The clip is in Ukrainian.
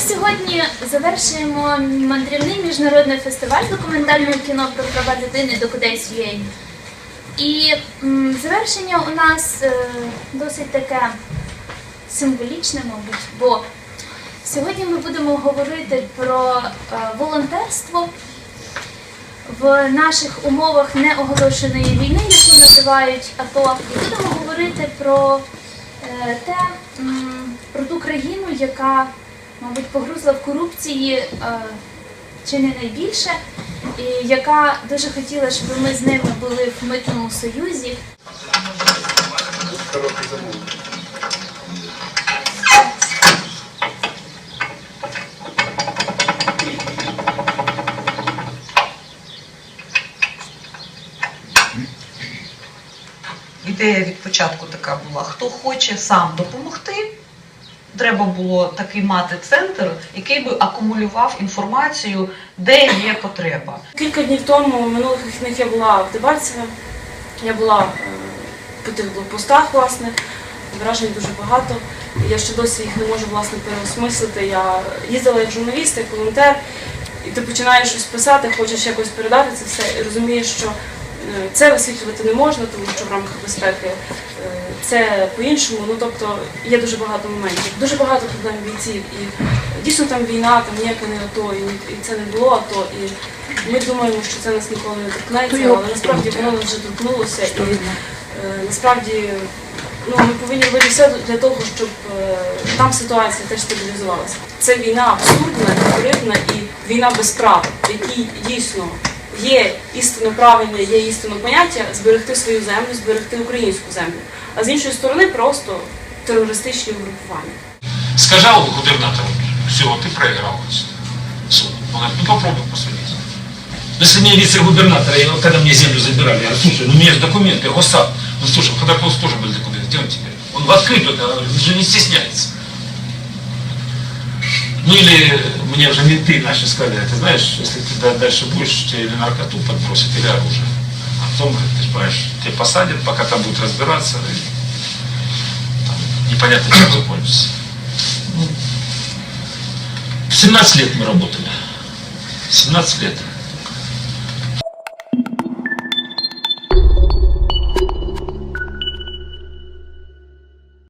сьогодні завершуємо мандрівний міжнародний фестиваль документального кіно про права дитини до Кудейс UA. І м, завершення у нас е, досить таке символічне, мабуть, бо сьогодні ми будемо говорити про е, волонтерство в наших умовах неоголошеної війни, яку називають АТО, і будемо говорити про е, те, м, про ту країну, яка, мабуть, погрузла в корупції е, чи не найбільше, і яка дуже хотіла, щоб ми з ними були в митному союзі. Ідея від початку така була: хто хоче сам допомогти, треба було такий мати центр, який би акумулював інформацію, де є потреба. Кілька днів тому минулих вихідних я була в Дебальцеве. Я була е, по тих блокпостах, власне, вражень дуже багато. Я ще досі їх не можу власне переосмислити. Я їздила як журналіст, як волонтер, і ти починаєш щось писати, хочеш якось передати це все, і розумієш, що це висвітлювати не можна, тому що в рамках безпеки е, це по-іншому. Ну тобто є дуже багато моментів, дуже багато проблем бійців. І дійсно там війна, там ніяке не АТО, і, це не було АТО. І ми думаємо, що це нас ніколи не торкнеться, але насправді воно нас вже торкнулося. І е, насправді ну, ми повинні робити все для того, щоб е, там ситуація теж стабілізувалася. Це війна абсурдна, гібридна і війна без права, в якій дійсно є істинно правильне, є істинно поняття зберегти свою землю, зберегти українську землю. А з іншої сторони просто терористичні угрупування. Сказал губернатору, все, ты проиграл суд. Он говорит, ну попробуй посудить. Ну, Если мне вице-губернатора, и вот когда мне землю забирали, я говорю, слушай, ну у меня есть документы, Госап. Ну слушай, у Ходорковского тоже были документы, где он теперь? Он в открытую это говорит, он же не стесняется. Ну или мне уже менты наши сказали, ты знаешь, если ты да- дальше будешь, тебе или наркоту подбросят, или оружие. А потом, говорит, ты же понимаешь, тебя посадят, пока там будут разбираться, и там непонятно чем закончится. Ну, 17 лет мы работали. 17 лет.